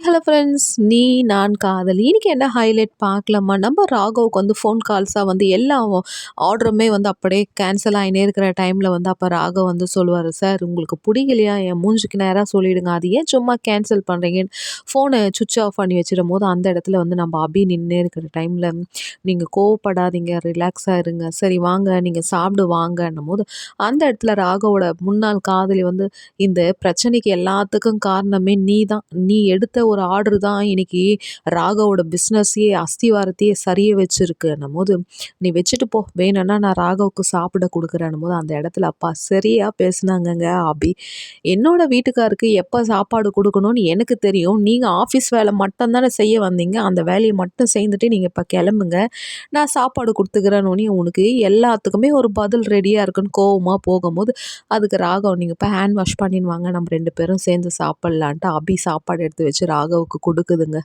Hello friends நீ நான் காதல். இன்னைக்கு என்ன ஹைலைட் பார்க்கலாமா? நம்ம ராகவுக்கு வந்து ஃபோன் கால்ஸாக வந்து எல்லா ஆர்டருமே வந்து அப்படியே கேன்சல் ஆகினே இருக்கிற டைமில் வந்து அப்போ ராகவ் வந்து சொல்லுவார் சார் உங்களுக்கு பிடிக்கலையா? என் மூஞ்சிக்கு நேராக சொல்லிவிடுங்க அது ஏன் சும்மா கேன்சல் பண்ணுறீங்கன்னு ஃபோனை சுவிட்ச் ஆஃப் பண்ணி வச்சிடும் போது அந்த இடத்துல வந்து நம்ம அபி நின்று இருக்கிற டைமில் நீங்கள் கோவப்படாதீங்க ரிலாக்ஸாக இருங்க. சரி வாங்க. நீங்கள் சாப்பிடு வாங்கன்னும் போது அந்த இடத்துல ராகவோட முன்னாள் காதலி வந்து இந்த பிரச்சனைக்கு எல்லாத்துக்கும் காரணமே நீ தான் நீ எடுத்த ஒரு ஆர்டர் தான் இன்னைக்கு ராகவோட பிஸ்னஸையே அஸ்திவாரத்தையே சரிய வச்சிருக்குன்னும் போது நீ வச்சுட்டு போ. வேணும்னா நான் ராகவுக்கு சாப்பிட கொடுக்குறேன்னும் போது அந்த இடத்துல அப்பா சரியாக பேசுனாங்கங்க அபி. என்னோட வீட்டுக்காருக்கு எப்போ சாப்பாடு கொடுக்கணும்னு எனக்கு தெரியும். நீங்கள் ஆஃபீஸ் வேலை மட்டும் தானே செய்ய வந்தீங்க. அந்த வேலையை மட்டும் செய்துட்டு நீங்கள் இப்போ கிளம்புங்க. நான் சாப்பாடு கொடுத்துக்கிறேன்னு உனக்கு எல்லாத்துக்குமே ஒரு பதில் ரெடியாக இருக்குன்னு கோவமாக போகும்போது அதுக்கு ராகவ் நீங்கள் இப்போ ஹேண்ட் வாஷ் பண்ணிடுவாங்க நம்ம ரெண்டு பேரும் சேர்ந்து சாப்பிட்லான்ட்டு அபி சாப்பாடு எடுத்து வச்சு ராகவுக்கு கொடுக்குதுங்க.